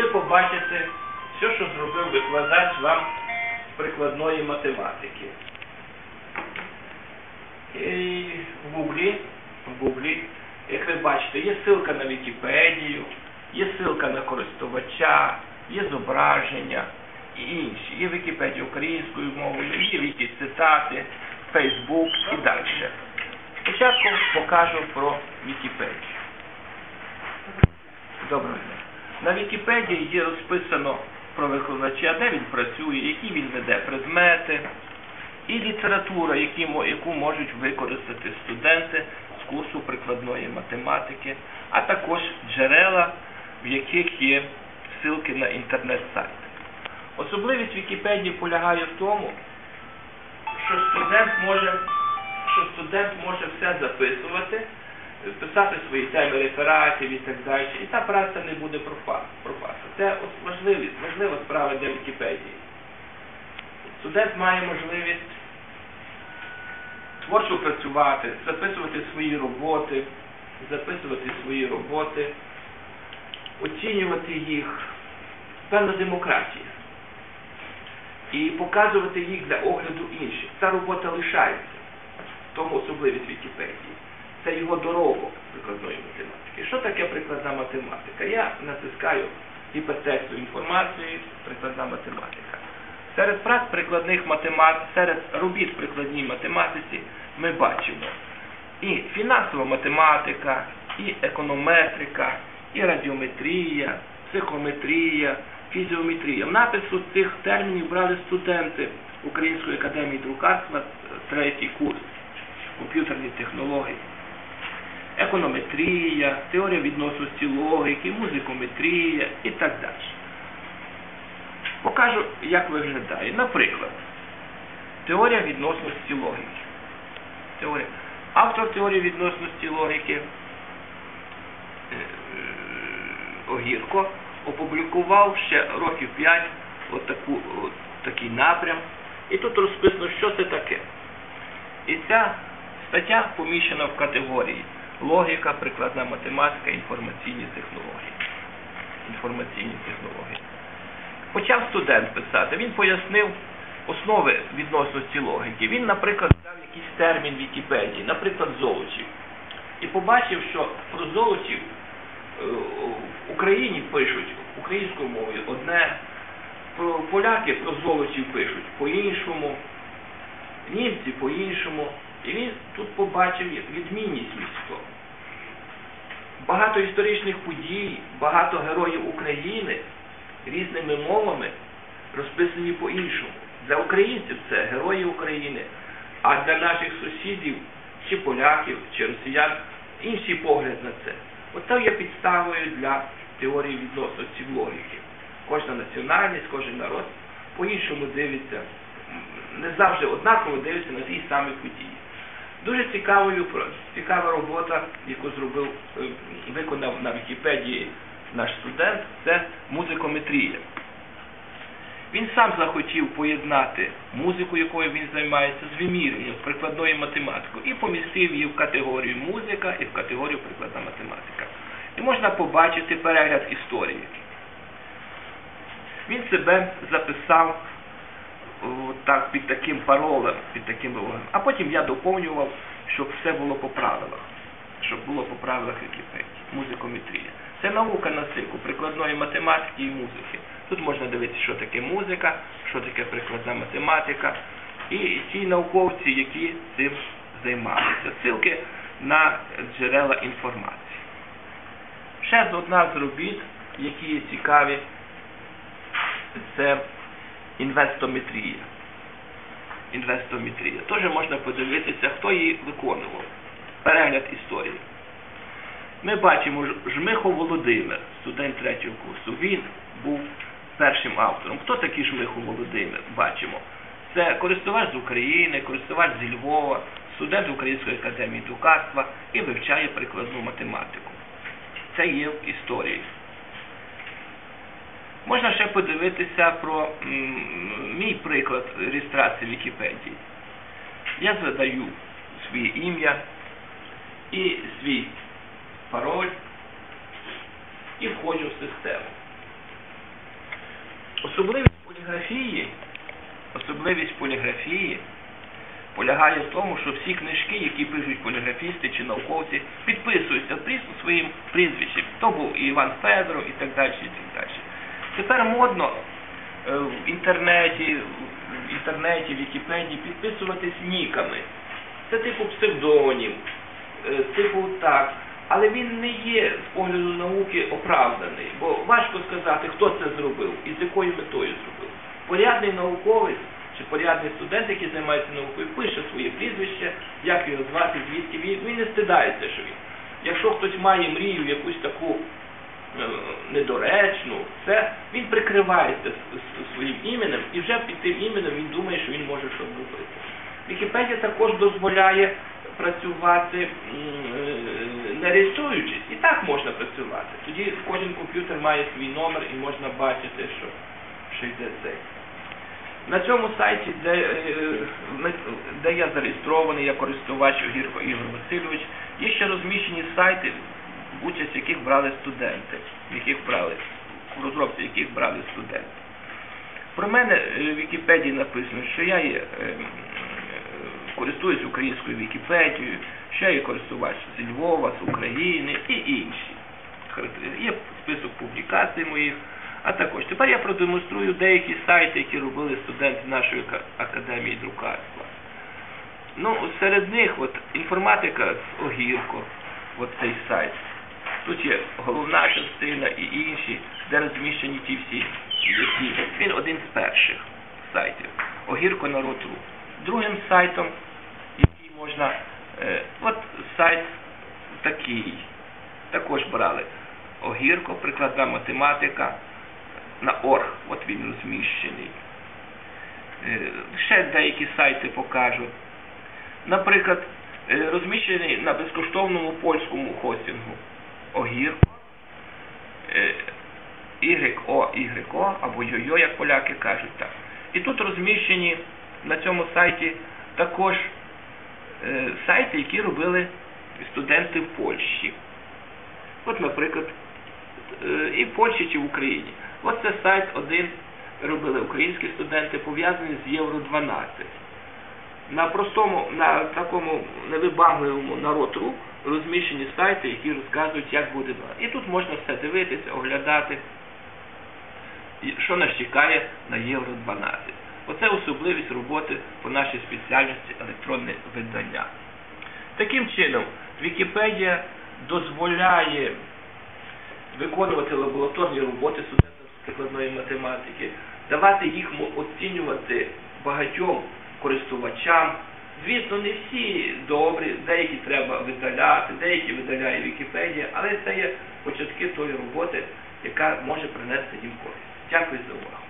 ви побачите все, що зробив викладач вам з прикладної математики. І в Гуглі, в Гуглі, як ви бачите, є ссылка на Вікіпедію, є ссылка на користувача, є зображення і інші. Є Вікіпедія українською мовою, є вікі цитати, Фейсбук і далі. Спочатку покажу про Вікіпедію. Доброго дня. На Вікіпедії є розписано про викладача, де він працює, які він веде предмети, і література, яку можуть використати студенти з курсу прикладної математики, а також джерела, в яких є ссылки на інтернет-сайт. Особливість Вікіпедії полягає в тому, що студент може, що студент може все записувати, писати свої теми рефератів і так далі, і та праця не буде пропасти. Це важливість, важлива справа для Вікіпедії. Студент має можливість творчо працювати, записувати свої роботи, записувати свої роботи, оцінювати їх, певна демократія. І показувати їх для огляду інших. Ця робота лишається. В тому особливість Вікіпедії. Це його доробок прикладної математики. Що таке прикладна математика? Я натискаю гіпертексту інформації, прикладна математика. Серед праць прикладних математ, серед робіт прикладній математиці ми бачимо і фінансова математика, і економетрика, і радіометрія, психометрія, фізіометрія. В напису цих термінів брали студенти Української академії друкарства, третій курс комп'ютерні технології. Економетрія, теорія відносності логіки, музикометрія і так далі. Покажу, як виглядає. Наприклад, теорія відносності логіки. Теорія. Автор теорії відносності логіки е, Огірко опублікував ще років 5 отаку, от такий напрям. І тут розписано, що це таке. І ця стаття поміщена в категорії логіка, прикладна математика, інформаційні технології. Інформаційні технології. Почав студент писати, він пояснив основи відносності логіки. Він, наприклад, дав якийсь термін Вікіпедії, наприклад, золочів. І побачив, що про золочів е, в Україні пишуть українською мовою одне, про поляки про золочів пишуть по-іншому, німці по-іншому. І він тут побачив відмінність того. Багато історичних подій, багато героїв України різними мовами розписані по-іншому. Для українців це герої України, а для наших сусідів, чи поляків, чи росіян, інший погляд на це. Оце є підставою для теорії відносності в логіки. Кожна національність, кожен народ по-іншому дивиться, не завжди однаково дивиться на ті самі події. Дуже цікавою, цікава робота, яку зробив, е, виконав на Вікіпедії наш студент, це музикометрія. Він сам захотів поєднати музику, якою він займається, з вимірюванням, з прикладною математикою, і помістив її в категорію музика і в категорію прикладна математика. І можна побачити перегляд історії. Він себе записав так, під таким паролем, під таким логом. А потім я доповнював, щоб все було по правилах. Щоб було по правилах Вікіпедії. Музикометрія. Це наука на стику прикладної математики і музики. Тут можна дивитися, що таке музика, що таке прикладна математика, і ті науковці, які цим займаються. Ссылки на джерела інформації. Ще одна з робіт, які є цікаві, це інвестометрія. Інвестометрія. Теж можна подивитися, хто її виконував. Перегляд історії. Ми бачимо Ж- Жмихов Володимир, студент третього курсу. Він був першим автором. Хто такий Жмихов Володимир? Бачимо. Це користувач з України, користувач зі Львова, студент Української академії друкарства і вивчає прикладну математику. Це є в історії. Подивитися про мій приклад реєстрації Вікіпедії. Я задаю своє ім'я і свій пароль, і входжу в систему. Особливість поліграфії, особливість поліграфії полягає в тому, що всі книжки, які пишуть поліграфісти чи науковці, підписуються своїм прізвищем. То був і Іван Федоров і так далі, і так далі. Тепер модно е, в інтернеті, в інтернеті, Вікіпедії підписуватись ніками. Це типу псевдонім, е, типу так. Але він не є з погляду науки оправданий, бо важко сказати, хто це зробив і з якою метою зробив. Порядний науковець чи порядний студент, який займається наукою, пише своє прізвище, як його звати, звідки він, він не стидається, що він. Якщо хтось має мрію якусь таку недоречну, це він прикривається своїм іменем і вже під тим іменем він думає, що він може щось робити. Вікіпедія також дозволяє працювати е, не реєструючись. І так можна працювати. Тоді кожен комп'ютер має свій номер і можна бачити, що, що йде цей. На цьому сайті, де, е, де я зареєстрований, я користувач Огірко Ігор Васильович, є ще розміщені сайти, участь в яких брали студенти, в яких брали, в розробці яких брали студенти. Про мене е, в Вікіпедії написано, що я є, е, е, користуюсь українською Вікіпедією, що я є користувач з Львова, з України і інші. Є список публікацій моїх, а також тепер я продемонструю деякі сайти, які робили студенти нашої академії друкарства. Ну, серед них от, інформатика з Огірко, от цей сайт. Тут є головна частина і інші, де розміщені ті всі, які. Він один з перших сайтів. Огірко народ.ру. Другим сайтом, який можна. Е, от сайт такий. Також брали Огірко, прикладна математика на орг, от він розміщений. Е, ще деякі сайти покажу. Наприклад, е, розміщений на безкоштовному польському хостингу Огірко, е, YO, YO, або YOYO, як поляки кажуть так. І тут розміщені на цьому сайті також е, сайти, які робили студенти в Польщі. От, наприклад, е, і в Польщі чи в Україні. Ось це сайт один робили українські студенти, пов'язаний з Євро 12. На простому, на такому невибагливому народ.ру розміщені сайти, які розказують, як буде. І тут можна все дивитися, оглядати, що нас чекає на Євро 12. Оце особливість роботи по нашій спеціальності електронне видання. Таким чином, Вікіпедія дозволяє виконувати лабораторні роботи студентам прикладної математики, давати їх оцінювати багатьом користувачам. Звісно, не всі добрі, деякі треба видаляти, деякі видаляє Вікіпедія, але це є початки тої роботи, яка може принести їм користь. Дякую за увагу.